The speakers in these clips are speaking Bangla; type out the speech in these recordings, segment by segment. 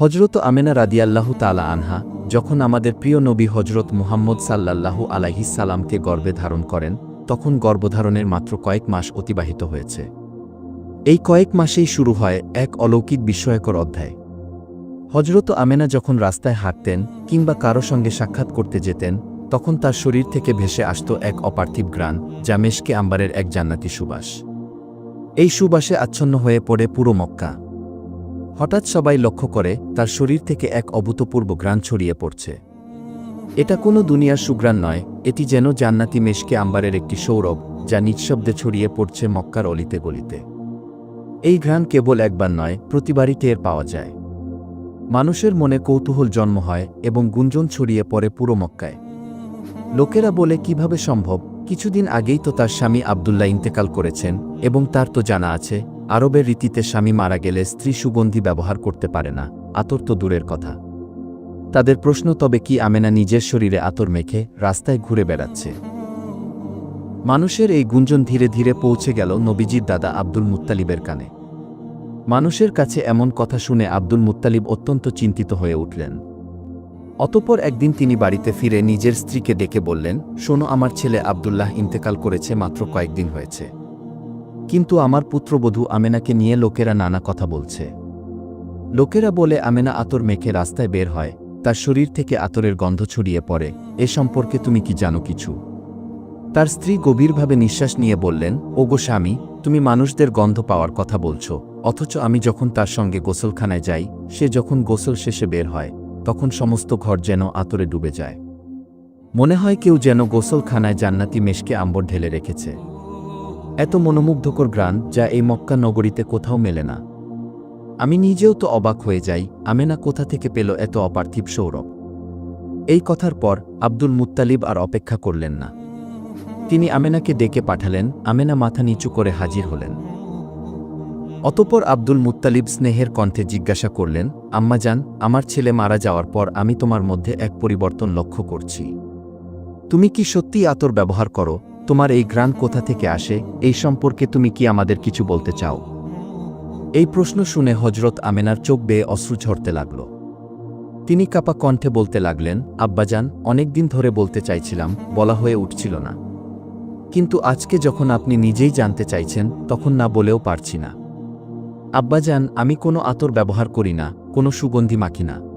হজরত আমেনা রাদিয়াল্লাহু তালা আনহা যখন আমাদের প্রিয় নবী হজরত মুহাম্মদ সাল্লাল্লাহু সালামকে গর্বে ধারণ করেন, তখন গর্ভধারণের মাত্র কয়েক মাস অতিবাহিত হয়েছে। এই কয়েক মাসেই শুরু হয় এক অলৌকিক বিস্ময়কর অধ্যায়। হজরত আমেনা যখন রাস্তায় হাঁটতেন কিংবা কারও সঙ্গে সাক্ষাৎ করতে যেতেন, তখন তার শরীর থেকে ভেসে আসত এক অপার্থিব গ্রাণ, যা মেশকে আম্বারের এক জান্নাতি সুবাস। এই সুবাসে আচ্ছন্ন হয়ে পড়ে পুরো মক্কা। হঠাৎ সবাই লক্ষ্য করে, তার শরীর থেকে এক অভূতপূর্ব গ্রাণ ছড়িয়ে পড়ছে। এটা কোনো দুনিয়ার সুগ্রাণ নয়, এটি যেন জান্নাতি মেশকে আম্বারের একটি সৌরভ, যা নিঃশব্দে ছড়িয়ে পড়ছে মক্কার অলিতে গলিতে। এই ঘ্রাণ কেবল একবার নয়, প্রতিবারই টের পাওয়া যায়। মানুষের মনে কৌতূহল জন্ম হয় এবং গুঞ্জন ছড়িয়ে পড়ে পুরো মক্কায়। লোকেরা বলে, কীভাবে সম্ভব? কিছুদিন আগেই তো তার স্বামী আবদুল্লাহ ইন্তেকাল করেছেন এবং তার তো জানা আছে আরবের রীতিতে স্বামী মারা গেলে স্ত্রী সুগন্ধি ব্যবহার করতে পারে না, আতর তো দূরের কথা। তাদের প্রশ্ন, তবে কি আমেনা নিজের শরীরে আতর মেখে রাস্তায় ঘুরে বেড়াচ্ছে? মানুষের এই গুঞ্জন ধীরে ধীরে পৌঁছে গেল নবীজির দাদা আব্দুল মুত্তালিবের কানে। মানুষের কাছে এমন কথা শুনে আব্দুল মুত্তালিব অত্যন্ত চিন্তিত হয়ে উঠলেন। অতপর একদিন তিনি বাড়িতে ফিরে নিজের স্ত্রীকে ডেকে বললেন, শোনো, আমার ছেলে আবদুল্লাহ ইন্তেকাল করেছে মাত্র কয়েকদিন হয়েছে। কিন্তু আমার পুত্রবধূ আমেনাকে নিয়ে লোকেরা নানা কথা বলছে। লোকেরা বলে, আমেনা আতর মেখে রাস্তায় বের হয়, তার শরীর থেকে আতরের গন্ধ ছড়িয়ে পড়ে, এ সম্পর্কে তুমি কি জানো কিছু? তার স্ত্রী গভীরভাবে নিঃশ্বাস নিয়ে বললেন, ওগো স্বামী, তুমি মানুষদের গন্ধ পাওয়ার কথা বলছো, অথচ আমি যখন তার সঙ্গে গোসলখানায় যাই, সে যখন গোসল শেষে বের হয়, তখন সমস্ত ঘর যেন আতরে ডুবে যায়। মনে হয় কেউ যেন গোসলখানায় জান্নাতি মেশকে আম্বর ঢেলে রেখেছে। এত মনোমুগ্ধকর গ্রান যা এই মক্কা নগরীতে কোথাও মেলে না। আমি নিজেও তো অবাক হয়ে যাই, আমেনা কোথা থেকে পেল এত অপার্থিব সৌরভ? এই কথার পর আব্দুল মুত্তালিব আর অপেক্ষা করলেন না। তিনি আমেনাকে ডেকে পাঠালেন, আমেনা মাথা নিচু করে হাজির হলেন। অতপর আব্দুল মুত্তালিব স্নেহের কণ্ঠে জিজ্ঞাসা করলেন আম্মাজান আমার ছেলে মারা যাওয়ার পর আমি তোমার মধ্যে এক পরিবর্তন লক্ষ্য করছি। তুমি কি সত্যিই আতর ব্যবহার করো? তোমার এই গ্রান কোথা থেকে আসে, এই সম্পর্কে তুমি কি আমাদের কিছু বলতে চাও? এই প্রশ্ন শুনে হজরত আমেনার চোখ বেয়ে অশ্রু ঝরতে লাগল। তিনি কাপা কণ্ঠে বলতে লাগলেন, আব্বাজান অনেকদিন ধরে বলতে চাইছিলাম, বলা হয়ে উঠছিল না। কিন্তু আজকে যখন আপনি নিজেই জানতে চাইছেন, তখন না বলেও পারছি না। আব্বাজান, আমি কোনো আতর ব্যবহার করি না, কোনো সুগন্ধি মাখি না।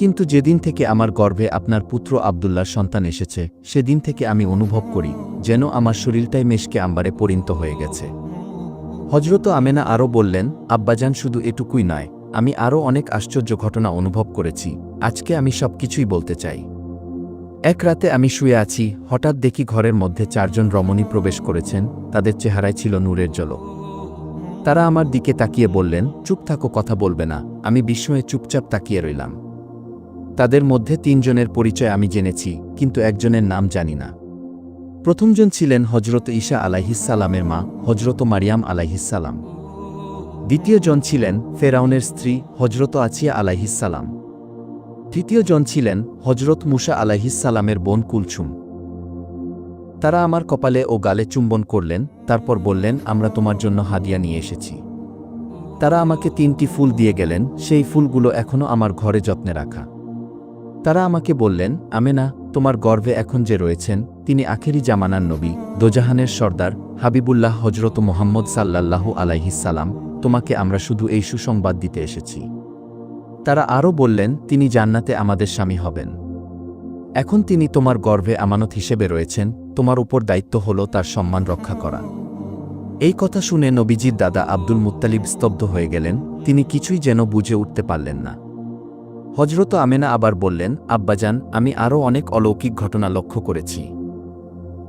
কিন্তু যেদিন থেকে আমার গর্ভে আপনার পুত্র আবদুল্লার সন্তান এসেছে, সেদিন থেকে আমি অনুভব করি, যেন আমার শরীরটাই মেশকে আম্বারে পরিণত হয়ে গেছে। হজরত আমেনা আরও বললেন, আব্বাজান শুধু এটুকুই নয়, আমি আরও অনেক আশ্চর্য ঘটনা অনুভব করেছি, আজকে আমি সব কিছুই বলতে চাই। এক রাতে আমি শুয়ে আছি, হঠাৎ দেখি ঘরের মধ্যে চারজন রমণী প্রবেশ করেছেন, তাদের চেহারায় ছিল নূরের জলক তারা আমার দিকে তাকিয়ে বললেন, চুপ থাকো, কথা বলবে না, আমি বিস্ময়ে চুপচাপ তাকিয়ে রইলাম। তাদের মধ্যে তিনজনের পরিচয় আমি জেনেছি, কিন্তু একজনের নাম জানি না। প্রথমজন ছিলেন হজরত ঈশা আলাইহিসালামের মা হজরত মারিয়াম আলাইহিসালাম দ্বিতীয়জন ছিলেন ফেরাউনের স্ত্রী হজরত আছিয়া আলাইহিসালাম তৃতীয়জন ছিলেন হজরত মুসা আলাইহিসালামের বোন কুলছুম তারা আমার কপালে ও গালে চুম্বন করলেন, তারপর বললেন, আমরা তোমার জন্য হাদিয়া নিয়ে এসেছি। তারা আমাকে তিনটি ফুল দিয়ে গেলেন, সেই ফুলগুলো এখনও আমার ঘরে যত্নে রাখা। তারা আমাকে বললেন, আমেনা, তোমার গর্ভে এখন যে রয়েছেন, তিনি আখেরি জামানার নবী, দোজাহানের সর্দার, হাবিবুল্লাহ হজরত মোহাম্মদ সাল্লাল্লাহু আলাইহিসাল্লাম তোমাকে আমরা শুধু এই সুসংবাদ দিতে এসেছি। তারা আরও বললেন, তিনি জান্নাতে আমাদের স্বামী হবেন। এখন তিনি তোমার গর্ভে আমানত হিসেবে রয়েছেন, তোমার উপর দায়িত্ব হল তার সম্মান রক্ষা করা। এই কথা শুনে নবীজির দাদা আব্দুল মুত্তালিব স্তব্ধ হয়ে গেলেন, তিনি কিছুই যেন বুঝে উঠতে পারলেন না। হজরত আমেনা আবার বললেন, আব্বাজান, আমি আরও অনেক অলৌকিক ঘটনা লক্ষ্য করেছি।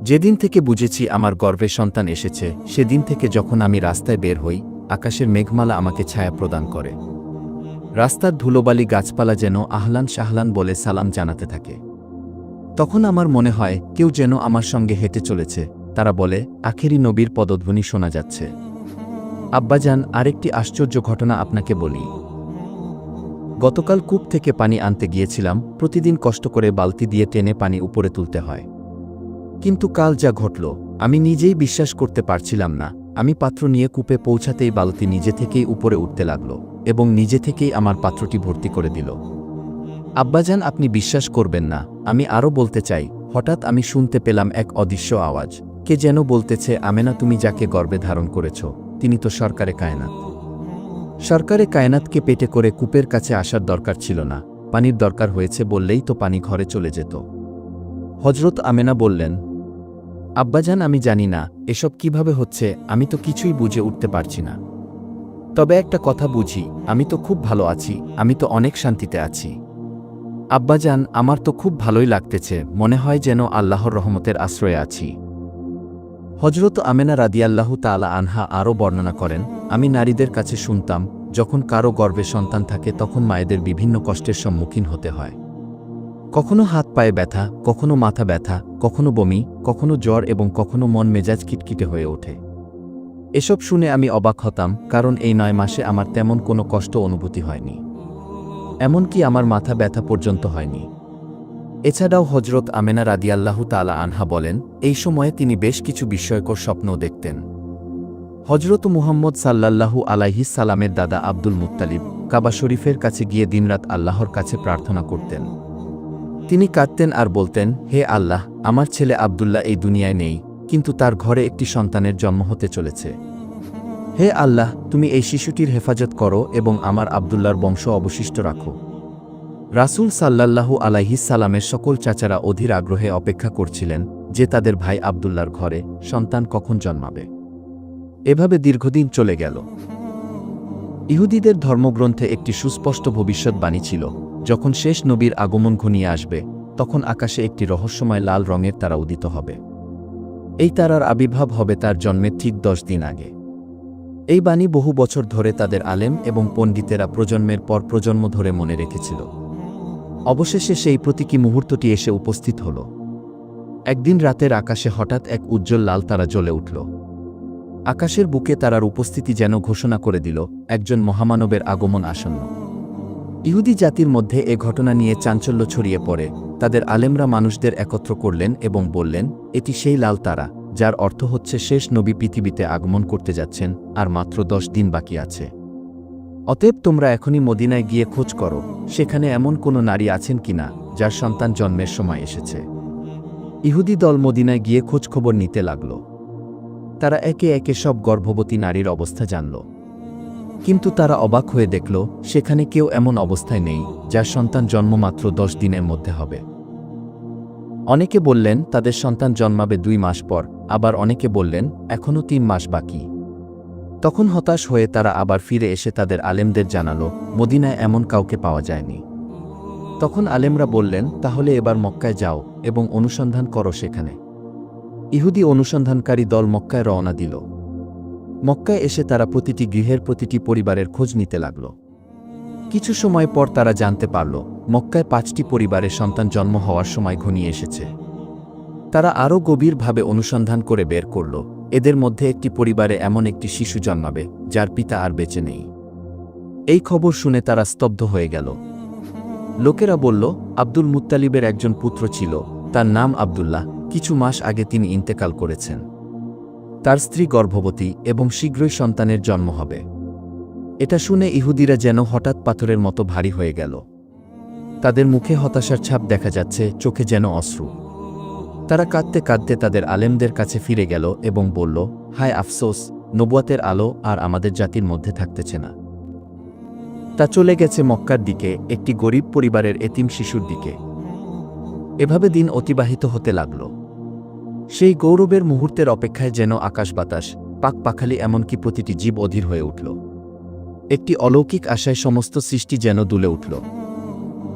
যেদিন থেকে বুঝেছি আমার গর্ভে সন্তান এসেছে, সেদিন থেকে যখন আমি রাস্তায় বের হই, আকাশের মেঘমালা আমাকে ছায়া প্রদান করে। রাস্তার ধুলোবালি গাছপালা যেন আহলান শাহলান বলে সালাম জানাতে থাকে। তখন আমার মনে হয়, কেউ যেন আমার সঙ্গে হেঁটে চলেছে। তারা বলে, আখেরি নবীর পদধ্বনি শোনা যাচ্ছে। আব্বাজান, আরেকটি আশ্চর্য ঘটনা আপনাকে বলি। গতকাল কূপ থেকে পানি আনতে গিয়েছিলাম, প্রতিদিন কষ্ট করে বালতি দিয়ে টেনে পানি উপরে তুলতে হয়। কিন্তু কাল যা ঘটল, আমি নিজেই বিশ্বাস করতে পারছিলাম না। আমি পাত্র নিয়ে কূপে পৌঁছাতেই বালতি নিজে থেকেই উপরে উঠতে লাগল এবং নিজে থেকেই আমার পাত্রটি ভর্তি করে দিল। আব্বাজান, আপনি বিশ্বাস করবেন না, আমি আরও বলতে চাই, হঠাৎ আমি শুনতে পেলাম এক অদৃশ্য আওয়াজ। কে যেন বলতেছে, আমেনা, তুমি যাকে গর্বে ধারণ করেছ, তিনি তো সরকারে কায়নাত। সরকারে কায়নাতকে পেটে করে কূপের কাছে আসার দরকার ছিল না। পানির দরকার হয়েছে বললেই তো পানি ঘরে চলে যেত। হজরত আমেনা বললেন, আব্বাজান, আমি জানি না, এসব কীভাবে হচ্ছে, আমি তো কিছুই বুঝে উঠতে পারছি না। তবে একটা কথা বুঝি, আমি তো খুব ভালো আছি, আমি তো অনেক শান্তিতে আছি। আব্বাজান, আমার তো খুব ভালোই লাগতেছে, মনে হয় যেন আল্লাহর রহমতের আশ্রয়ে আছি। হজরত আমেনা রাদিয়াল্লাহু তাআলা আনহা আরও বর্ণনা করেন, আমি নারীদের কাছে শুনতাম, যখন কারও গর্ভে সন্তান থাকে তখন মায়েদের বিভিন্ন কষ্টের সম্মুখীন হতে হয়। কখনো হাত পায়ে ব্যথা, কখনো মাথা ব্যথা, কখনো বমি, কখনো জ্বর এবং কখনো মন মেজাজ কিটকিটে হয়ে ওঠে। এসব শুনে আমি অবাক হতাম, কারণ এই নয় মাসে আমার তেমন কোনো কষ্ট অনুভূতি হয়নি। এমনকি আমার মাথা ব্যথা পর্যন্ত হয়নি। এছাড়াও হজরত আমেনা রাদিয়াল্লাহু তালা আনহা বলেন, এই সময়ে তিনি বেশ কিছু বিস্ময়কর স্বপ্নও দেখতেন। হজরত মুহাম্মদ সাল্লাল্লাহু আলাইহিস সালামের দাদা আব্দুল মুত্তালিব কাবা শরীফের কাছে গিয়ে দিনরাত আল্লাহর কাছে প্রার্থনা করতেন। তিনি কাঁদতেন আর বলতেন, হে আল্লাহ, আমার ছেলে আব্দুল্লাহ এই দুনিয়ায় নেই, কিন্তু তার ঘরে একটি সন্তানের জন্ম হতে চলেছে। হে আল্লাহ, তুমি এই শিশুটির হেফাজত করো এবং আমার আব্দুল্লার বংশ অবশিষ্ট রাখো। রাসূল সাল্লাল্লাহু আলাইহিস সালামের সকল চাচারা অধীর আগ্রহে অপেক্ষা করছিলেন যে তাদের ভাই আব্দুল্লার ঘরে সন্তান কখন জন্মাবে। এভাবে দীর্ঘদিন চলে গেল। ইহুদিদের ধর্মগ্রন্থে একটি সুস্পষ্ট ভবিষ্যৎবাণী ছিল, যখন শেষ নবীর আগমন ঘনিয়ে আসবে, তখন আকাশে একটি রহস্যময় লাল রঙের তারা উদিত হবে। এই তারার আবির্ভাব হবে তার জন্মের ঠিক দশ দিন আগে। এই বাণী বহু বছর ধরে তাদের আলেম এবং পণ্ডিতেরা প্রজন্মের পর প্রজন্ম ধরে মনে রেখেছিল। অবশেষে সেই প্রতীকী মুহূর্তটি এসে উপস্থিত হল। একদিন রাতের আকাশে হঠাৎ এক উজ্জ্বল লাল তারা জ্বলে উঠল। আকাশের বুকে তারার উপস্থিতি যেন ঘোষণা করে দিল, একজন মহামানবের আগমন আসন্ন। ইহুদি জাতির মধ্যে এ ঘটনা নিয়ে চাঞ্চল্য ছড়িয়ে পড়ে। তাদের আলেমরা মানুষদের একত্র করলেন এবং বললেন, এটি সেই লাল তারা, যার অর্থ হচ্ছে শেষ নবী পৃথিবীতে আগমন করতে যাচ্ছেন, আর মাত্র দশ দিন বাকি আছে। অতএব তোমরা এখনই মদিনায় গিয়ে খোঁজ করো, সেখানে এমন কোনো নারী আছেন কিনা, যার সন্তান জন্মের সময় এসেছে। ইহুদি দল মদিনায় গিয়ে খোঁজখবর নিতে লাগল। তারা একে একে সব গর্ভবতী নারীর অবস্থা জানল। কিন্তু তারা অবাক হয়ে দেখল, সেখানে কেউ এমন অবস্থায় নেই, যার সন্তান জন্ম মাত্র দশ দিনের মধ্যে হবে। অনেকে বললেন, তাদের সন্তান জন্মাবে দুই মাস পর, আবার অনেকে বললেন, এখনও তিন মাস বাকি। তখন হতাশ হয়ে তারা আবার ফিরে এসে তাদের আলেমদের জানালো, মদিনায় এমন কাউকে পাওয়া যায়নি। তখন আলেমরা বললেন, তাহলে এবার মক্কায় যাও এবং অনুসন্ধান করো সেখানে। ইহুদি অনুসন্ধানকারী দল মক্কায় রওনা দিল। মক্কায় এসে তারা প্রতিটি গৃহের প্রতিটি পরিবারের খোঁজ নিতে লাগল। কিছু সময় পর তারা জানতে পারল, মক্কায় পাঁচটি পরিবারের সন্তান জন্ম হওয়ার সময় ঘনিয়ে এসেছে। তারা আরও গভীরভাবে অনুসন্ধান করে বের করল। এদের মধ্যে একটি পরিবারে এমন একটি শিশু জন্মাবে, যার পিতা আর বেঁচে নেই। এই খবর শুনে তারা স্তব্ধ হয়ে গেল। লোকেরা বলল, আব্দুল মুত্তালিবের একজন পুত্র ছিল, তার নাম আবদুল্লাহ, কিছু মাস আগে তিনি ইন্তেকাল করেছেন। তার স্ত্রী গর্ভবতী এবং শীঘ্রই সন্তানের জন্ম হবে। এটা শুনে ইহুদিরা যেন হঠাৎ পাথরের মতো ভারী হয়ে গেল। তাদের মুখে হতাশার ছাপ দেখা যাচ্ছে, চোখে যেন অশ্রু। তারা কাঁদতে কাঁদতে তাদের আলেমদের কাছে ফিরে গেল এবং বলল, হায় আফসোস, নবুয়াতের আলো আর আমাদের জাতির মধ্যে থাকতেছে না। তা চলে গেছে মক্কার দিকে, একটি গরিব পরিবারের এতিম শিশুর দিকে। এভাবে দিন অতিবাহিত হতে লাগল। সেই গৌরবের মুহূর্তের অপেক্ষায় যেন আকাশ বাতাস, পাক পাখালি এমনকি প্রতিটি জীব অধীর হয়ে উঠল। একটি অলৌকিক আশায় সমস্ত সৃষ্টি যেন দুলে উঠল।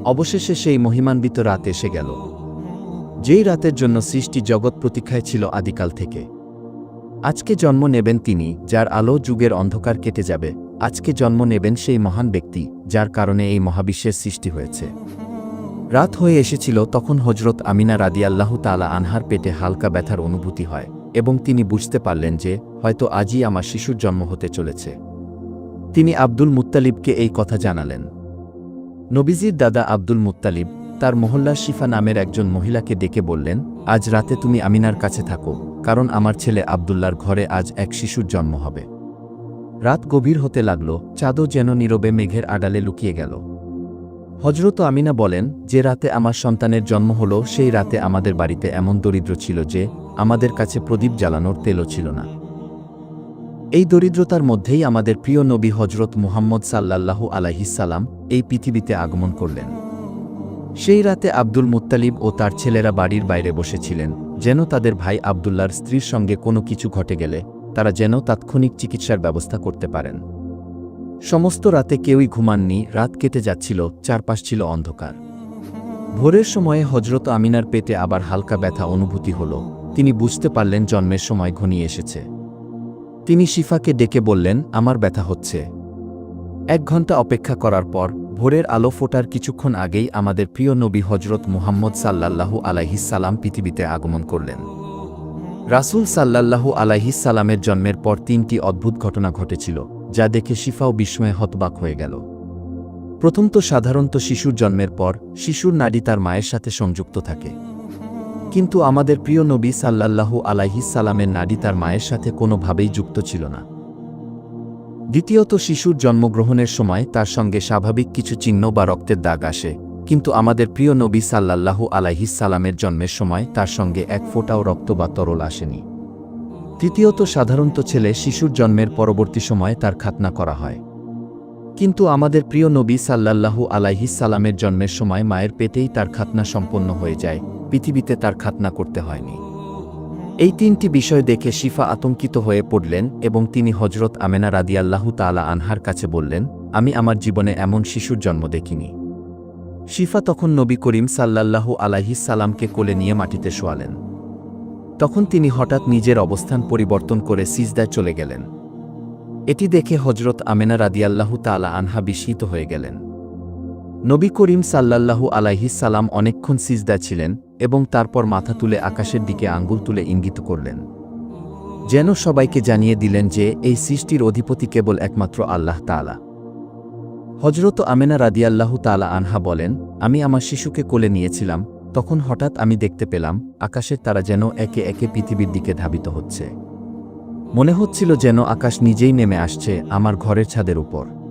অবশেষে সেই মহিমান্বিত রাত এসে গেল। যেই রাতের জন্য সৃষ্টি জগৎ প্রতীক্ষায় ছিল আদিকাল থেকে। আজকে জন্ম নেবেন তিনি, যার আলো যুগের অন্ধকার কেটে যাবে। আজকে জন্ম নেবেন সেই মহান ব্যক্তি, যার কারণে এই মহাবিশ্বের সৃষ্টি হয়েছে। রাত হয়ে এসেছিল, তখন হজরত আমিনা রাদিয়াল্লাহু তালা আনহার পেটে হালকা ব্যথার অনুভূতি হয়, এবং তিনি বুঝতে পারলেন যে, হয়তো আজই আমার শিশুর জন্ম হতে চলেছে। তিনি আব্দুল মুত্তালিবকে এই কথা জানালেন। নবীজির দাদা আব্দুল মুত্তালিব তার মহল্লার শিফা নামের একজন মহিলাকে ডেকে বললেন, আজ রাতে তুমি আমিনার কাছে থাকো, কারণ আমার ছেলে আবদুল্লার ঘরে আজ এক শিশুর জন্ম হবে রাত গভীর হতে লাগল, চাঁদও যেন নীরবে মেঘের আড়ালে লুকিয়ে গেল। হজরত আমিনা বলেন, যে রাতে আমার সন্তানের জন্ম হল, সেই রাতে আমাদের বাড়িতে এমন দরিদ্র ছিল যে, আমাদের কাছে প্রদীপ জ্বালানোর তেলও ছিল না। এই দরিদ্রতার মধ্যেই আমাদের প্রিয় নবী হজরত মুহাম্মদ সাল্লাল্লাহু আলাইহিসাল্লাম এই পৃথিবীতে আগমন করলেন। সেই রাতে আব্দুল মুত্তালিব ও তার ছেলেরা বাড়ির বাইরে বসেছিলেন, যেন তাদের ভাই আবদুল্লার স্ত্রীর সঙ্গে কোনো কিছু ঘটে গেলে তারা যেন তাৎক্ষণিক চিকিৎসার ব্যবস্থা করতে পারেন। সমস্ত রাতে কেউই ঘুমাননি, রাত কেটে যাচ্ছিল, চারপাশ ছিল অন্ধকার। ভোরের সময়ে হজরত আমিনার পেটে আবার হালকা ব্যথা অনুভূতি হল, তিনি বুঝতে পারলেন জন্মের সময় ঘনিয়ে এসেছে। তিনি শিফাকে ডেকে বললেন, আমার ব্যথা হচ্ছে। এক ঘণ্টা অপেক্ষা করার পর ভোরের আলো ফোটার কিছুক্ষণ আগেই আমাদের প্রিয় নবী হজরত মুহাম্মদ সাল্লাল্লাহু আলাইহিসাল্লাম পৃথিবীতে আগমন করলেন। রাসূল সাল্লাল্লাহু আলাইহিসাল্লামের জন্মের পর তিনটি অদ্ভুত ঘটনা ঘটেছিল, যা দেখে শিফাও বিস্ময়ে হতবাক হয়ে গেল। প্রথম তো সাধারণত শিশুর জন্মের পর শিশুর নাড়ি তার মায়ের সাথে সংযুক্ত থাকে। কিন্তু আমাদের প্রিয় নবী সাল্লাল্লাহু আলাইহিসাল্লামের নাড়ি তার মায়ের সাথে কোনোভাবেই যুক্ত ছিল না। দ্বিতীয়ত শিশুর জন্মগ্রহণের সময় তার সঙ্গে স্বাভাবিক কিছু চিহ্ন বা রক্তের দাগ আসে, কিন্তু আমাদের প্রিয় নবী সাল্লাল্লাহু আলাইহিসাল্লামের জন্মের সময় তার সঙ্গে এক ফোঁটাও রক্ত বা তরল আসেনি। তৃতীয়ত সাধারণত ছেলে শিশুর জন্মের পরবর্তী সময়ে তার খাতনা করা হয়। কিন্তু আমাদের প্রিয় নবী সাল্লাল্লাহু আলাইহিসাল্লামের জন্মের সময় মায়ের পেটেই তার খাতনা সম্পন্ন হয়ে যায়, পৃথিবীতে তার খাতনা করতে হয়নি। এই তিনটি বিষয় দেখে শিফা আতঙ্কিত হয়ে পড়লেন এবং তিনি হজরত আমেনা রাদিয়াল্লাহু তালা আনহার কাছে বললেন, আমি আমার জীবনে এমন শিশুর জন্ম দেখিনি। শিফা তখন নবী করিম সাল্লাল্লাহু আলাইহিসাল্লামকে কোলে নিয়ে মাটিতে শোয়ালেন। তখন তিনি হঠাৎ নিজের অবস্থান পরিবর্তন করে সিজদায় চলে গেলেন। এটি দেখে হজরত আমেনা রাদিয়াল্লাহু তালা আনহা বিস্মিত হয়ে গেলেন। নবী করিম সাল্লাল্লাহু আলাইহিসাল্লাম অনেকক্ষণ সিজদা ছিলেন এবং তারপর মাথা তুলে আকাশের দিকে আঙ্গুল তুলে ইঙ্গিত করলেন। যেন সবাইকে জানিয়ে দিলেন যে, এই সৃষ্টির অধিপতি কেবল একমাত্র আল্লাহ তালা হজরত আমেনা রাদিয়াল্লাহু তালা আনহা বলেন, আমি আমার শিশুকে কোলে নিয়েছিলাম, তখন হঠাৎ আমি দেখতে পেলাম, আকাশের তারা যেন একে একে পৃথিবীর দিকে ধাবিত হচ্ছে। মনে হচ্ছিল যেন আকাশ নিজেই নেমে আসছে আমার ঘরের ছাদের উপর।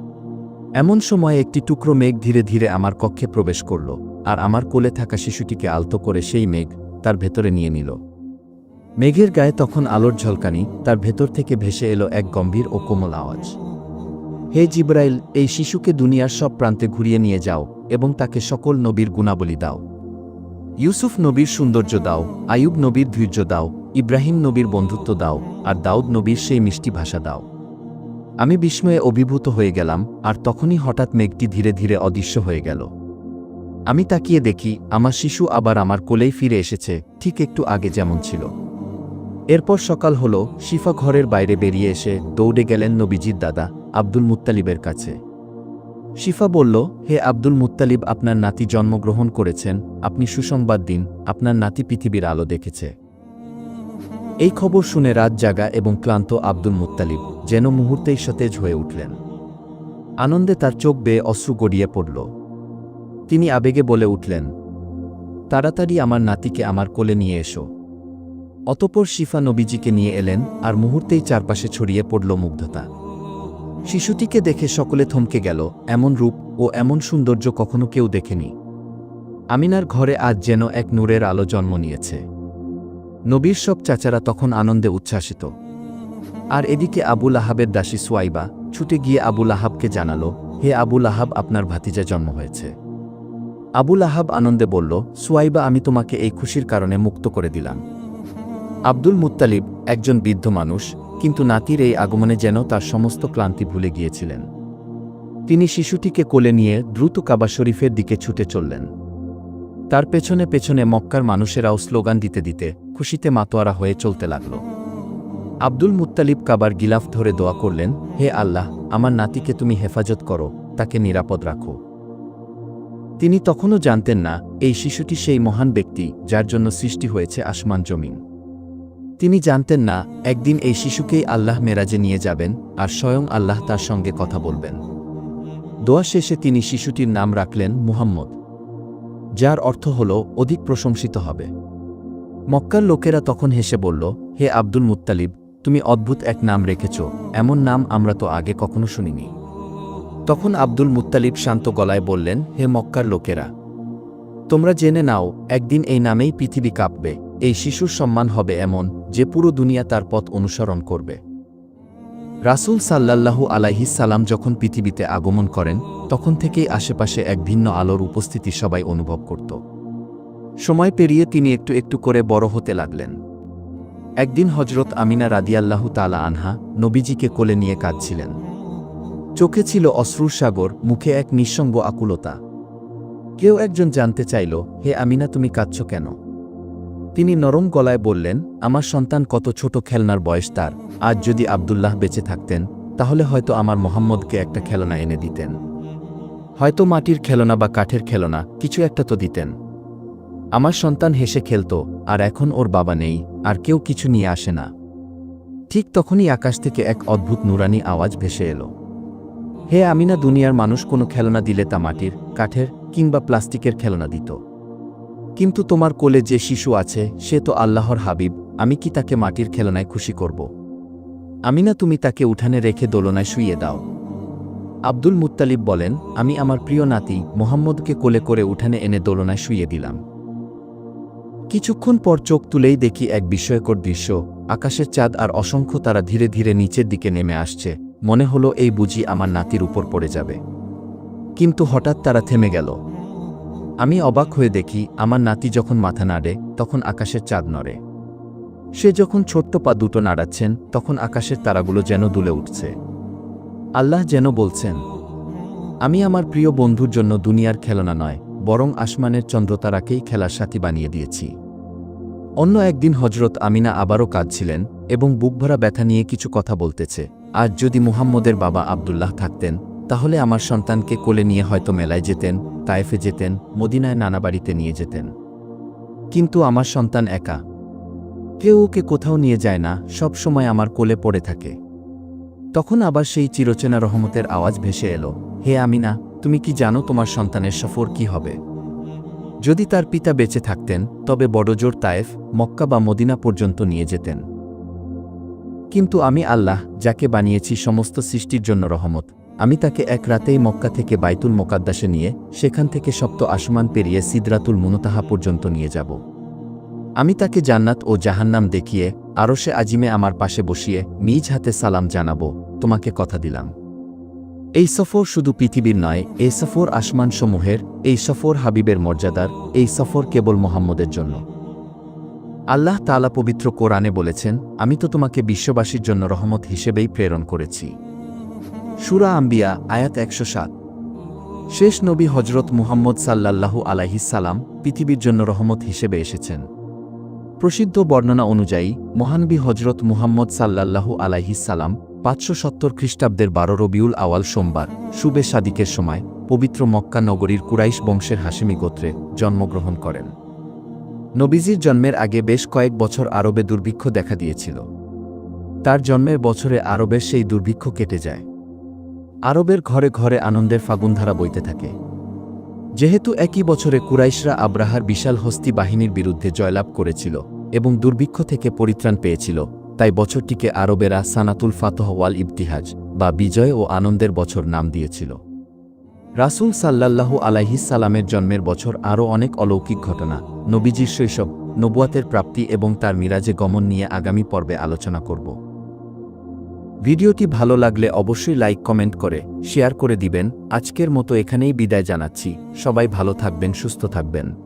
এমন সময় একটি টুকরো মেঘ ধীরে ধীরে আমার কক্ষে প্রবেশ করল, আর আমার কোলে থাকা শিশুটিকে আলতো করে সেই মেঘ তার ভেতরে নিয়ে নিল। মেঘের গায়ে তখন আলোর ঝলকানি, তার ভেতর থেকে ভেসে এলো এক গম্ভীর ও কোমল আওয়াজ। হে জিব্রাইল, এই শিশুকে দুনিয়ার সব প্রান্তে ঘুরিয়ে নিয়ে যাও এবং তাকে সকল নবীর গুণাবলী দাও। ইউসুফ নবীর সৌন্দর্য দাও আয়ুব নবীর ধৈর্য দাও, ইব্রাহিম নবীর বন্ধুত্ব দাও, আর দাউদ নবীর সেই মিষ্টি ভাষা দাও। আমি বিস্ময়ে অভিভূত হয়ে গেলাম, আর তখনই হঠাৎ মেঘটি ধীরে ধীরে অদৃশ্য হয়ে গেল। আমি তাকিয়ে দেখি, আমার শিশু আবার আমার কোলেই ফিরে এসেছে, ঠিক একটু আগে যেমন ছিল। এরপর সকাল হল, শিফা ঘরের বাইরে বেরিয়ে এসে দৌড়ে গেলেন নবীজির দাদা, আব্দুল মুত্তালিবের কাছে। শিফা বলল, হে আব্দুল মুত্তালিব, আপনার নাতি জন্মগ্রহণ করেছেন, আপনি সুসংবাদ দিন, আপনার নাতি পৃথিবীর আলো দেখেছে। এই খবর শুনে রাত জাগা এবং ক্লান্ত আব্দুল মুত্তালিব যেন মুহূর্তেই সতেজ হয়ে উঠলেন। আনন্দে তার চোখ বেয়ে অশ্রু গড়িয়ে পড়ল। তিনি আবেগে বলে উঠলেন, তাড়াতাড়ি আমার নাতিকে আমার কোলে নিয়ে এসো। অতপর শিফা নবীজিকে নিয়ে এলেন আর মুহূর্তেই চারপাশে ছড়িয়ে পড়ল মুগ্ধতা। শিশুটিকে দেখে সকলে থমকে গেল, এমন রূপ ও এমন সৌন্দর্য কখনো কেউ দেখেনি। আমিনার ঘরে আজ যেন এক নূরের আলো জন্ম নিয়েছে। নবীর সব চাচারা তখন আনন্দে উচ্ছ্বাসিত। আর এদিকে আবুল আহাবের দাসী সোয়াইবা ছুটে গিয়ে আবুল আহাবকে জানালো, হে আবুল আহাব আপনার ভাতিজা জন্ম হয়েছে। আবুল আহাব আনন্দে বলল, সোয়াইবা, আমি তোমাকে এই খুশির কারণে মুক্ত করে দিলাম। আব্দুল মুত্তালিব একজন বৃদ্ধ মানুষ, কিন্তু নাতির এই আগমনে যেন তার সমস্ত ক্লান্তি ভুলে গিয়েছিলেন। তিনি শিশুটিকে কোলে নিয়ে দ্রুত কাবা শরীফের দিকে ছুটে চললেন। তার পেছনে পেছনে মক্কার মানুষেরাও স্লোগান দিতে দিতে খুশিতে মাতোয়ারা হয়ে চলতে লাগল। আব্দুল মুত্তালিব কাবার গিলাফ ধরে দোয়া করলেন, হে আল্লাহ, আমার নাতিকে তুমি হেফাজত করো, তাকে নিরাপদ রাখো। তিনি তখনও জানতেন না, এই শিশুটি সেই মহান ব্যক্তি যার জন্য সৃষ্টি হয়েছে আসমান জমিন। তিনি জানতেন না, একদিন এই শিশুকেই আল্লাহ মেরাজে নিয়ে যাবেন আর স্বয়ং আল্লাহ তার সঙ্গে কথা বলবেন। দোয়া শেষে তিনি শিশুটির নাম রাখলেন মুহাম্মদ। যার অর্থ হল, অধিক প্রশংসিত হবে। মক্কার লোকেরা তখন হেসে বলল, হে আব্দুল মুত্তালিব, তুমি অদ্ভুত এক নাম রেখেছ, এমন নাম আমরা তো আগে কখনো শুনিনি। তখন আব্দুল মুত্তালিব শান্ত গলায় বললেন, হে মক্কার লোকেরা, তোমরা জেনে নাও, একদিন এই নামেই পৃথিবী কাঁপবে, এই শিশুর সম্মান হবে এমন, যে পুরো দুনিয়া তার পথ অনুসরণ করবে। রাসূল সাল্লাল্লাহু আলাইহিস সালাম যখন পৃথিবীতে আগমন করেন, তখন থেকেই আশেপাশে এক ভিন্ন আলোর উপস্থিতি সবাই অনুভব করত। সময় পেরিয়ে তিনি একটু একটু করে বড় হতে লাগলেন। একদিন হজরত আমিনা রাদিয়াল্লাহু তালা আনহা নবীজিকে কোলে নিয়ে কাঁদছিলেন। চোখে ছিল অশ্রুর সাগর, মুখে এক নিঃসঙ্গ আকুলতা। কেউ একজন জানতে চাইল, হে আমিনা, তুমি কাঁদছ কেন? তিনি নরম গলায় বললেন, আমার সন্তান কত ছোট খেলনার বয়স তার। আজ যদি আবদুল্লাহ বেঁচে থাকতেন, তাহলে হয়তো আমার মোহাম্মদকে একটা খেলনা এনে দিতেন। হয়তো মাটির খেলনা বা কাঠের খেলনা, কিছু একটা তো দিতেন। আমার সন্তান হেসে খেলত, আর এখন ওর বাবা নেই, আর কেউ কিছু নিয়ে আসে না। ঠিক তখনই আকাশ থেকে এক অদ্ভুত নুরানি আওয়াজ ভেসে এলো। হে আমিনা, দুনিয়ার মানুষ কোনো খেলনা দিলে তা মাটির, কাঠের কিংবা প্লাস্টিকের খেলনা দিত। কিন্তু তোমার কোলে যে শিশু আছে, সে তো আল্লাহর হাবিব, আমি কি তাকে মাটির খেলনায় খুশি করব? আমি না তুমি তাকে উঠানে রেখে দোলনায় শুইয়ে দাও। আব্দুল মুত্তালিব বলেন, আমি আমার প্রিয় নাতি মোহাম্মদকে কোলে করে উঠানে এনে দোলনায় শুইয়ে দিলাম। কিছুক্ষণ পর চোখ তুলেই দেখি এক বিস্ময়কর দৃশ্য, আকাশের চাঁদ আর অসংখ্য তারা ধীরে ধীরে নিচের দিকে নেমে আসছে, মনে হলো এই বুঝি আমার নাতির উপর পড়ে যাবে। কিন্তু হঠাৎ তারা থেমে গেল। আমি অবাক হয়ে দেখি আমার নাতি যখন মাথা নাড়ে, তখন আকাশের চাঁদ নড়ে। সে যখন ছোট্ট পা দুটো নাড়াচ্ছেন, তখন আকাশের তারাগুলো যেন দুলে উঠছে। আল্লাহ যেন বলছেন, আমি আমার প্রিয় বন্ধুর জন্য দুনিয়ার খেলনা নয়, বরং আসমানের চন্দ্রতারাকেই খেলার সাথী বানিয়ে দিয়েছি। অন্য একদিন হজরত আমিনা আবারও কাঁদছিলেন এবং বুকভরা ব্যথা নিয়ে কিছু কথা বলতেছে। আজ যদি মুহাম্মদের বাবা আবদুল্লাহ থাকতেন তাহলে আমার সন্তানকে কোলে নিয়ে হয়তো মেলায় যেতেন তায়েফে যেতেন, মদিনায় নানা বাড়িতে নিয়ে যেতেন। কিন্তু আমার সন্তান একা। কেউ ওকে কোথাও নিয়ে যায় না, সব সময় আমার কোলে পড়ে থাকে। তখন আবার সেই চিরচেনা রহমতের আওয়াজ ভেসে এলো, হে আমিনা, তুমি কি জানো তোমার সন্তানের সফর কি হবে? যদি তার পিতা বেঁচে থাকতেন, তবে বড়জোর তায়েফ মক্কা বা মদিনা পর্যন্ত নিয়ে যেতেন। কিন্তু আমি আল্লাহ, যাকে বানিয়েছি সমস্ত সৃষ্টির জন্য রহমত আমি তাকে এক রাতেই মক্কা থেকে বাইতুল মোকাদ্দাসে নিয়ে সেখান থেকে সপ্ত আসমান পেরিয়ে সিদরাতুল মুনতাহা পর্যন্ত নিয়ে যাব। আমি তাকে জান্নাত ও জাহান্নাম দেখিয়ে আরও সে আজিমে আমার পাশে বসিয়ে, নিজ হাতে সালাম জানাব, তোমাকে কথা দিলাম। এই সফর শুধু পৃথিবীর নয়, এই সফর আসমানসমূহের, এই সফর হাবিবের মর্যাদার, এই সফর কেবল মোহাম্মদের জন্য। আল্লাহ তালা পবিত্র কোরআনে বলেছেন, আমি তো তোমাকে বিশ্ববাসীর জন্য রহমত হিসেবেই প্রেরণ করেছি। সুরা আম্বিয়া, আয়াত একশো সাত। শেষ নবী হজরত মুহাম্মদ সাল্লাল্লাহু আলাইহিসাল্লাম পৃথিবীর জন্য রহমত হিসেবে এসেছেন। প্রসিদ্ধ বর্ণনা অনুযায়ী মহানবী হজরত মুহাম্মদ সাল্লাল্লাহু আলাইহিসাল্লাম পাঁচশো সত্তর খ্রিস্টাব্দের বারো রবিউল আওয়াল সোমবার, শুবে সাদিকের সময়, পবিত্র মক্কা নগরীর কুরাইশ বংশের হাসিমি গোত্রে জন্মগ্রহণ করেন। নবীজির জন্মের আগে বেশ কয়েক বছর আরবে দুর্ভিক্ষ দেখা দিয়েছিল। তার জন্মের বছরে আরবের সেই দুর্ভিক্ষ কেটে যায়। আরবের ঘরে ঘরে আনন্দের ফাগুনধারা বইতে থাকে। যেহেতু একই বছরে কুরাইশরা আব্রাহার বিশাল হস্তি বাহিনীর বিরুদ্ধে জয়লাভ করেছিল এবং দুর্ভিক্ষ থেকে পরিত্রাণ পেয়েছিল, তাই বছরটিকে আরবেরা সানাতুল ফাতহ ওয়াল ইবতিহাজ বা বিজয় ও আনন্দের বছর নাম দিয়েছিল। রাসুল সাল্লাল্লাহু আলাইহিসালামের জন্মের বছর আরও অনেক অলৌকিক ঘটনা, নবীজির শৈশব, নবুয়াতের প্রাপ্তি এবং তার মিরাজে গমন নিয়ে আগামী পর্বে আলোচনা করব। ভিডিওটি ভালো লাগলে অবশ্যই লাইক, কমেন্ট করে, শেয়ার করে দিবেন। আজকের মতো এখানেই বিদায় জানাচ্ছি। সবাই ভালো থাকবেন, সুস্থ থাকবেন।